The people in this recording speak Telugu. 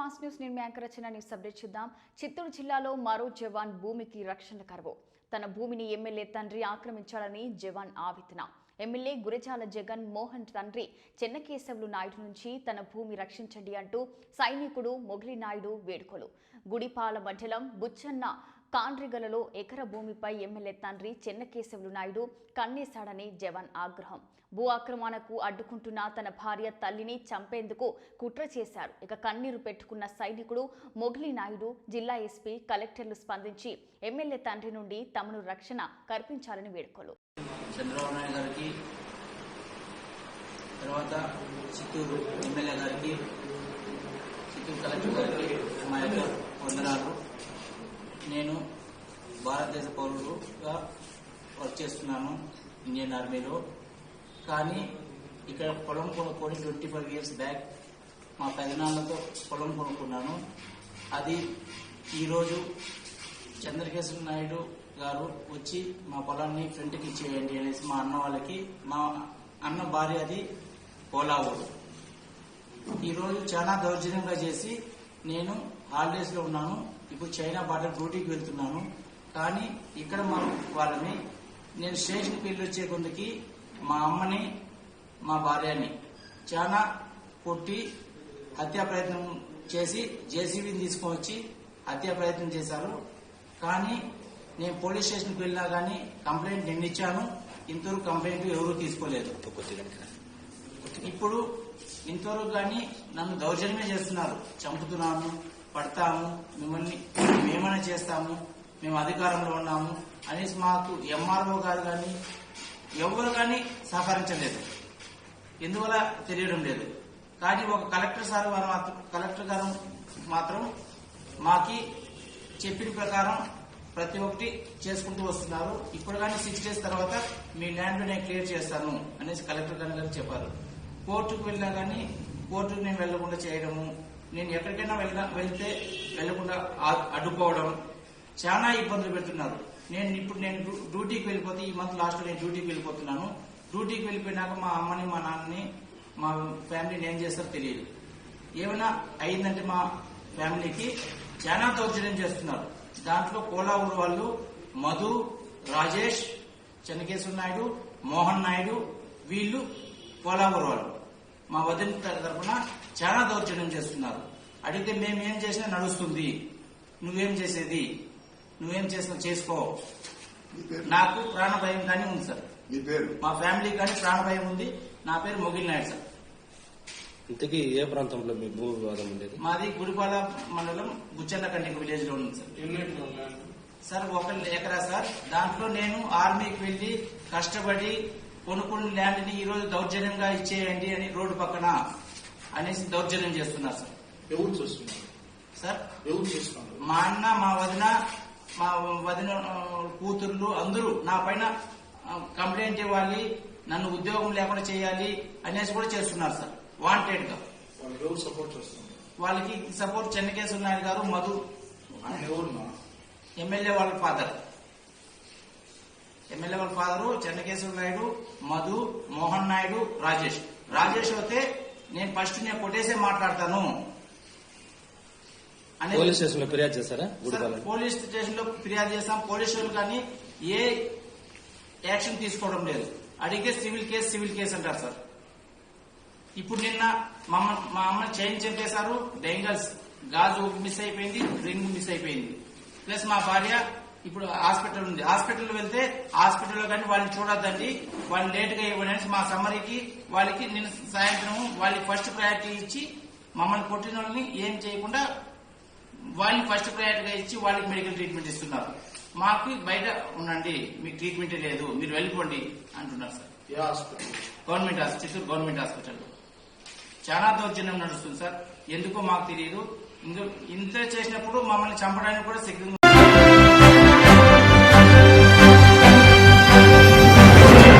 ఫాస్ట్ న్యూస్ నేను యాంకర్ రచన న్యూస్ అప్డేట్ చూద్దాం. చిత్తూరు జిల్లాలో మరో జవాన్ భూమికి రక్షణ కరువు. తన భూమిని ఎమ్మెల్యే తండ్రి ఆక్రమించాడని జవాన్ ఆవేదన. ఎమ్మెల్యే గురజాల జగన్ మోహన్ తండ్రి చెన్నకేశవులు నాయుడు నుంచి తన భూమి రక్షించండి అంటూ సైనికుడు మొగిలి నాయుడు వేడుకలు. గుడిపాల మండలం బుచ్చన్న కాండ్రిగలలో ఎకర భూమిపై ఎమ్మెల్యే తండ్రి చెన్నకేశవులు నాయుడు కన్నేశాడని జవాన్ ఆగ్రహం. భూ ఆక్రమణకు అడ్డుకుంటున్న తన భార్య తల్లిని చంపేందుకు కుట్ర చేశారు. ఇక కన్నీరు పెట్టుకున్న సైనికుడు మొగిలి నాయుడు జిల్లా ఎస్పీ కలెక్టర్లు స్పందించి ఎమ్మెల్యే తండ్రి నుండి తమను రక్షణ కల్పించాలని వేడుకలు. చంద్రబాబు నాయుడు గారికి తర్వాత చిత్తూరు ఎమ్మెల్యే గారికి చిత్తూరు కలెక్టర్ గారికి మా యొక్క వందనాలు. నేను భారతదేశ పౌరుడుగా వర్క్ చేస్తున్నాను ఇండియన్ ఆర్మీలో కానీ ఇక్కడ పొలం కొనుక్కొని ట్వంటీ ఫైవ్ ఇయర్స్ బ్యాక్ మా పెదనాన్నతో పొలం కొనుక్కున్నాను. అది ఈరోజు చంద్రకేశ్వర నాయుడు గారు వచ్చి మా పొలాన్ని ఫ్రంట్కి ఇచ్చేయండి అనేసి మా అన్న వాళ్ళకి మా అన్న భార్య అది పోలావూరు ఈరోజు చాలా దౌర్జన్యంగా చేసి నేను హాలిడేస్లో ఉన్నాను. ఇప్పుడు చైనా బార్డర్ డ్యూటీకి వెళ్తున్నాను. కానీ ఇక్కడ మా వాళ్ళని నేను స్టేషన్కి వెళ్ళి వచ్చే కొందుకి మా అమ్మని మా భార్యని చాలా కొట్టి హత్యా ప్రయత్నం చేసి జేసీబీని తీసుకొని వచ్చి హత్యా ప్రయత్నం చేశారు. కానీ నేను పోలీస్ స్టేషన్కి వెళ్ళినా కానీ కంప్లైంట్ నిన్న ఇచ్చాను. ఇంతవరకు కంప్లైంట్ ఎవరూ తీసుకోలేదు. ఇప్పుడు ఇంతవరకు కానీ నన్ను దౌర్జన్యమే చేస్తున్నారు. చంపుతున్నాము పడతాము మిమ్మల్ని మేమైనా చేస్తాము మేము అధికారంలో ఉన్నాము అనేసి మాకు ఎంఆర్ఓ గారు కానీ ఎవరు కానీ సహకరించలేదు. ఎందువల్ల తెలియడం లేదు. కానీ ఒక కలెక్టర్ సార్ వారు మాత్రం కలెక్టర్ గారు మాత్రం మాకి చెప్పిన ప్రకారం ప్రతి ఒక్కటి చేసుకుంటూ వస్తున్నారు. ఇప్పుడు కానీ సిక్స్ డేస్ తర్వాత మీ ల్యాండ్ నేను క్లియర్ చేస్తాను అనేసి కలెక్టర్ గారు గారు చెప్పారు. కోర్టుకు వెళ్ళినా కానీ కోర్టుకు నేను వెళ్ళకుండా చేయడము నేను ఎక్కడికైనా వెళ్ళ వెళ్తే వెళ్ళకుండా అడ్డుకోవడం చాలా ఇబ్బందులు పెడుతున్నారు. నేను ఇప్పుడు నేను డ్యూటీకి వెళ్ళిపోతే ఈ మంత్ లాస్ట్ నేను డ్యూటీకి వెళ్ళిపోతున్నాను. డ్యూటీకి వెళ్ళిపోయినాక మా అమ్మని మా నాన్నని మా ఫ్యామిలీని ఏం చేస్తారో తెలియదు. ఏమైనా అయిందంటే మా ఫ్యామిలీకి చాలా దౌర్జన్యం చేస్తున్నారు. దాంట్లో కోలావూరు వాళ్ళు మధు రాజేష్ చెన్నకేశ్వర నాయుడు మోహన్ నాయుడు వీళ్ళు కోలావూరు వాళ్ళు. మా వదిన తరఫున చాలా దౌర్జన్యం చేస్తున్నారు. అడిగితే మేము ఏం చేసినా నడుస్తుంది. నువ్వేం చేసేది? నువ్వేం చేసినా చేసుకో. నాకు ప్రాణ భయం కానీ ఉంది సార్. మీ పేరు? మా ఫ్యామిలీ కానీ ప్రాణ భయం ఉంది. నా పేరు మొగిల్ నాయుడు సార్. ఇంతకీ ఏ ప్రాంతంలో మీ భూ వివాదం ఉండేది? మాది గుడిపాల మండలం బుచ్చన్న కంటికి విలేజ్లో ఉంది సార్ సార్ ఒక ఎకరా సార్. దాంట్లో నేను ఆర్మీకి వెళ్ళి కష్టపడి కొనుక్కున్న ల్యాండ్ని ఈ రోజు దౌర్జన్యంగా ఇచ్చేయండి అని రోడ్డు పక్కన అనేసి దౌర్జన్యం చేస్తున్నారు సార్. ఎవరు చూస్తున్నారు? సార్? ఎవరు చూస్తున్నారు? మా అన్న మా వదిన మా వదిన కూతుర్లు అందరూ నా పైన కంప్లైంట్ ఇవ్వాలి నన్ను ఉద్యోగం లేకుండా చేయాలి అనేసి కూడా చేస్తున్నారు సార్. వాంటెడ్గా. సపోర్ట్ చేస్తున్నారు? వాళ్ళకి సపోర్ట్ చెన్నకేశ్వర నాయుడు గారు మధు. ఎమ్మెల్యే వాళ్ళ ఫాదర్ ఎమ్మెల్యే వాళ్ళ ఫాదరు చెన్నకేశ్వర నాయుడు మధు మోహన్ నాయుడు రాజేష్. రాజేష్ అయితే నేను ఫస్ట్ నేను కొట్టేసే మాట్లాడతాను. పోలీస్ స్టేషన్లో ఫిర్యాదు చేశారా? పోలీస్ స్టేషన్లో ఫిర్యాదు పోలీసు వాళ్ళు కానీ ఏ యాక్షన్ తీసుకోవడం లేదు. అడిగితే సివిల్ కేసు సివిల్ కేసు అంటారు సార్. ఇప్పుడు నిన్న మా అమ్మ మా అమ్మ చైన్ చంపేశారు బెంగల్స్ గాజు మిస్ అయిపోయింది రింగ్ మిస్ అయిపోయింది. ప్లస్ మా భార్య ఇప్పుడు హాస్పిటల్ ఉంది. హాస్పిటల్ వెళ్తే హాస్పిటల్లో కానీ వాళ్ళని చూడొద్దండి. వాళ్ళు లేట్గా ఇవ్వండి అనేసి మా సమ్మరికి వాళ్ళకి నిన్న సాయంత్రం వాళ్ళకి ఫస్ట్ ప్రయారిటీ ఇచ్చి మమ్మల్ని కొట్టిన వాళ్ళని ఏం చేయకుండా వాళ్ళని ఫస్ట్ ప్రయారిటీగా ఇచ్చి వాళ్ళకి మెడికల్ ట్రీట్మెంట్ ఇస్తున్నారు. మాకు బయట ఉండండి మీకు ట్రీట్మెంట్ లేదు మీరు వెళ్ళిపోండి అంటున్నారు sir. Government hospital Chittoor government hospital చాలా దౌర్జన్యం నడుస్తుంది సార్. ఎందుకో మాకు తెలియదు. ఇంత చేసినప్పుడు మమ్మల్ని చంపడానికి కూడా సిగ్గు